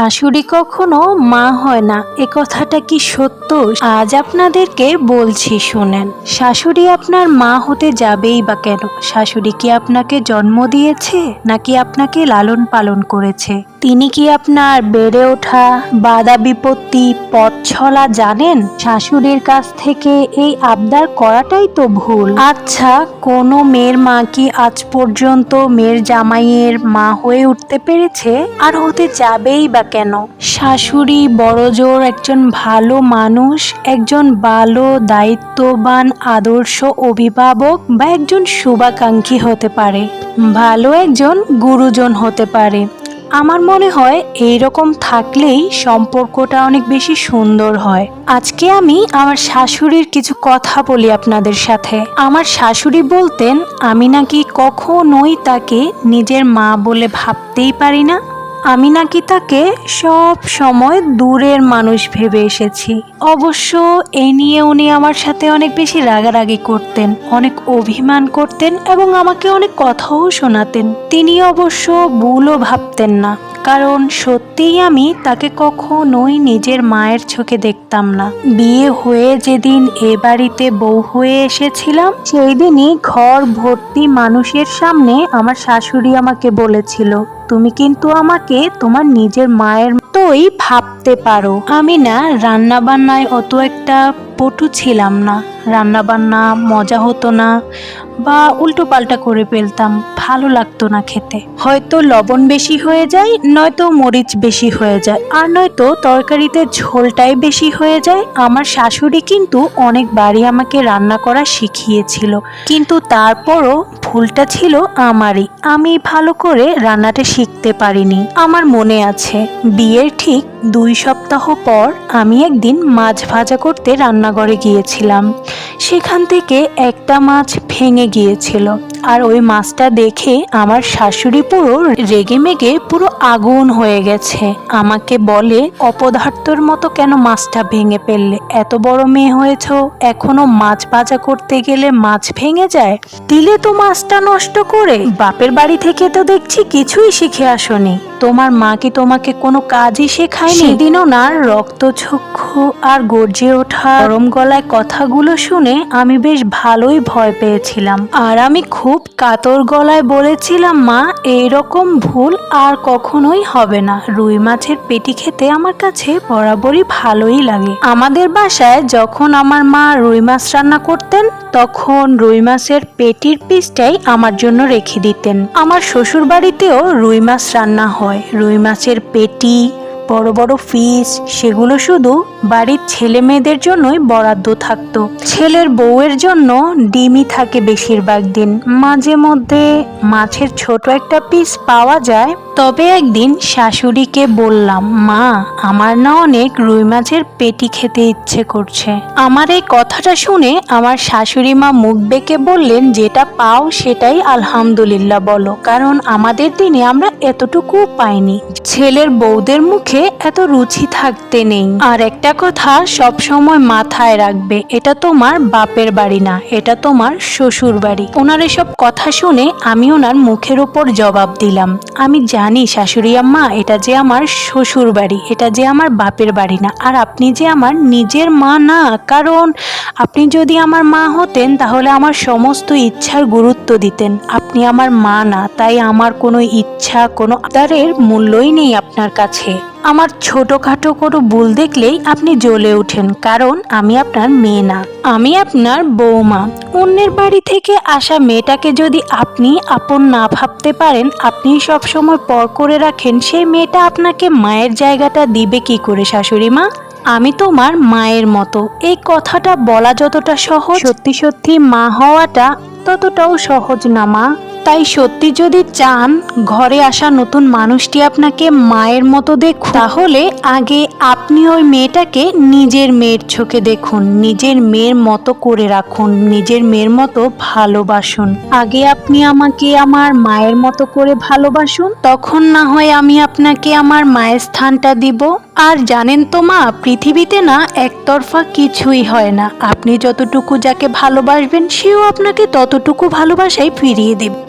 শাশুড়ি কখনো মা হয় না। এ কথাটা কি সত্য? আজ আপনাদেরকে বলছি, শুনেন। শাশুড়ি আপনার মা হতে যাবেই বা কেন? শাশুড়ি কি আপনাকে জন্ম দিয়েছে, নাকি আপনাকে লালন পালন করেছে? তিনি কি আপনার বেড়ে ওঠা বাধা বিপত্তি পথ ছলা জানেন? শাশুড়ির কাছ থেকে এই আবদার করাটাই তো ভুল। আচ্ছা কোনো মেয়ের মা কি আজ পর্যন্ত মেয়ের জামাইয়ের মা হয়ে উঠতে পেরেছে? আর হতে যাবেই বা কেন? শাশুড়ি বড়জোর একজন ভালো মানুষ, একজন ভালো দায়িত্ববান, আদর্শ অভিভাবক বা একজন শুভাকাঙ্ক্ষী হতে পারে। ভালো একজন গুরুজন হতে পারে। আমার মনে হয় এই রকম থাকলেই সম্পর্কটা অনেক বেশি সুন্দর হয়। আজকে আমি আমার শাশুড়ির কিছু কথা বলি আপনাদের সাথে। আমার শাশুড়ি বলতেন, আমি নাকি কখনোই তাকে নিজের মা বলে ভাবতেই পারি না। আমি নাকি তাকে সব সময় দূরের মানুষ ভেবে এসেছি। অবশ্য এ নিয়ে উনি আমার সাথে অনেক বেশি রাগারাগি করতেন, অনেক অভিমান করতেন এবং আমাকে অনেক কথাও শোনাতেন। তিনি অবশ্য ভুলও ভাবতেন না। কারণ সত্যিই আমি তাকে কখনোই নিজের মায়ের চোখে দেখতাম না। বিয়ে হয়ে যেদিন এ বাড়িতে বউ হয়ে এসেছিলাম সেই দিনই ঘর ভর্তি মানুষের সামনে আমার শাশুড়ি আমাকে বলেছিল, তুমি কিন্তু আমাকে তোমার নিজের মায়ের মতোই ভাবতে পারো। আমি না রান্না বান্নায় অত একটা পটু ছিলাম না। রান্না বান্না মজা হতো না বা উল্টো পাল্টা করে ফেলতাম, ভালো লাগতো না খেতে। হয়তো লবণ বেশি হয়ে যায়, নয়তো মরিচ বেশি হয়ে যায়, আর নয়তো তরকারিতে ঝোলটাই বেশি হয়ে যায়। আমার শাশুড়ি কিন্তু অনেকবারই আমাকে রান্না করা শিখিয়েছিল, কিন্তু তারপরও ভুলটা ছিল আমারই। আমি ভালো করে রান্নাটা শিখতে পারিনি। আমার মনে আছে, বিয়ের ঠিক দুই সপ্তাহ পর আমি একদিন মাছ ভাজা করতে রান্নাঘরে গিয়েছিলাম। সেখান থেকে একটা মাছ ভেঙে গিয়েছিল। আর ওই মাছটা দেখে আমার শাশুড়ি পুরো রেগে মেগে পুরো আগুন হয়ে গেছে। আমাকে বলে, অপদার্থর মতো কেন মাছটা ভেঙে ফেললে? এত বড় মেয়ে হয়েছ। এখনও মাছ ভাজা করতে গেলে মাছ ভেঙে যায়? দিলে তো মাছটা নষ্ট করে। বাপের বাড়ি থেকে তো দেখছি কিছুই শিখে আসনি। তোমার মা কি তোমাকে কোনো কাজই শেখায়নি? সেদিন ওনার রক্তচক্ষু আর গর্জে ওঠা গরম গলায় কথাগুলো শুনে আমি বেশ ভালোই ভয় পেয়েছিলাম। আর আমি খুব কাতর গলায় বলেছিলাম, মা, এইরকম ভুল আর কখনোই হবে না। রুই মাছের পেটি খেতে আমার কাছে বরাবরই ভালোই লাগে। আমাদের বাসায় যখন আমার মা রুই মাছ রান্না করতেন, তখন রুই মাছের পেটির পিসটাই আমার জন্য রেখে দিতেন। আমার শ্বশুর বাড়িতেও রুই মাছ রান্না হয়। রুই মাছের পেটি বড় বড় ফিস সেগুলো শুধু বাড়ির ছেলে মেয়েদের জন্যই বরাদ্দ থাকতো। ছেলের বউয়ের জন্য ডিমই থাকে বেশিরভাগ দিন। মাঝে মধ্যে মাছের ছোট একটা পিস পাওয়া যায়। তবে একদিন শাশুড়িকে বললাম, মা, আমার না অনেক রুই মাছের পেটি খেতে ইচ্ছে করছে। আমার এই কথাটা শুনে আমার শাশুড়ি মা মুখ বেঁকে বললেন, যেটা পাও সেটাই আলহামদুলিল্লাহ বলো, কারণ আমাদের দিনে আমরা এতটুকু পাইনি। ছেলের বউদের মুখে এত রুচি থাকতে নেই। আর একটা কথা সব সময় মাথায় রাখবে, এটা তোমার বাপের বাড়ি না, এটা তোমার শ্বশুর বাড়ি। ওনার এসব কথা শুনে আমি ওনার মুখের ওপর জবাব দিলাম। আমি জানি শাশুড়ি আম্মা, এটা যে আমার শ্বশুর বাড়ি, এটা যে আমার বাপের বাড়ি না। আর আপনি যে আমার নিজের মা না, কারণ আপনি যদি আমার মা হতেন, তাহলে আমার সমস্ত ইচ্ছার গুরুত্ব দিতেন। আপনি আমার মা না, তাই আমার কোনো ইচ্ছা, কোনো আদারের মূল্যই নেই আপনার কাছে। আমার ছোটোখাটো কোনো ভুল দেখলেই আপনি জ্বলে ওঠেন, কারণ আমি আপনার মেয়ে না। আমি আপনার বৌমা অন্যের বাড়ি থেকে আসা মেয়েটাকে যদি আপনি আপন না ভাবতে পারেন, আপনি সব সময় পর করে রাখেন, সেই মেয়েটা আপনাকে মায়ের জায়গাটা দিবে কি করে, শাশুড়ি মা? আমি তোমার মায়ের মতো। এই কথাটা বলা যতটা সহজ, সত্যি সত্যি মা হওয়াটা ততটাও সহজ না মা। তাই সত্যি যদি চান ঘরে আসা নতুন মানুষটি আপনাকে মায়ের মতো দেখুন তাহলে আগে আপনি ওই মেয়েটাকে নিজের মেয়ের চোখে দেখুন, নিজের মেয়ের মতো করে রাখুন, নিজের মেয়ের মতো ভালোবাসুন। আগে আপনি আমাকে আমার মায়ের মতো করে ভালোবাসুন, তখন না হয় আমি আপনাকে আমার মায়ের স্থানটা দিব। আর জানেন তো মা, পৃথিবীতে না একতরফা কিছুই হয় না। আপনি যতটুকু যাকে ভালোবাসবেন, সেও আপনাকে ততটুকু ভালোবাসাই ফিরিয়ে দেবে।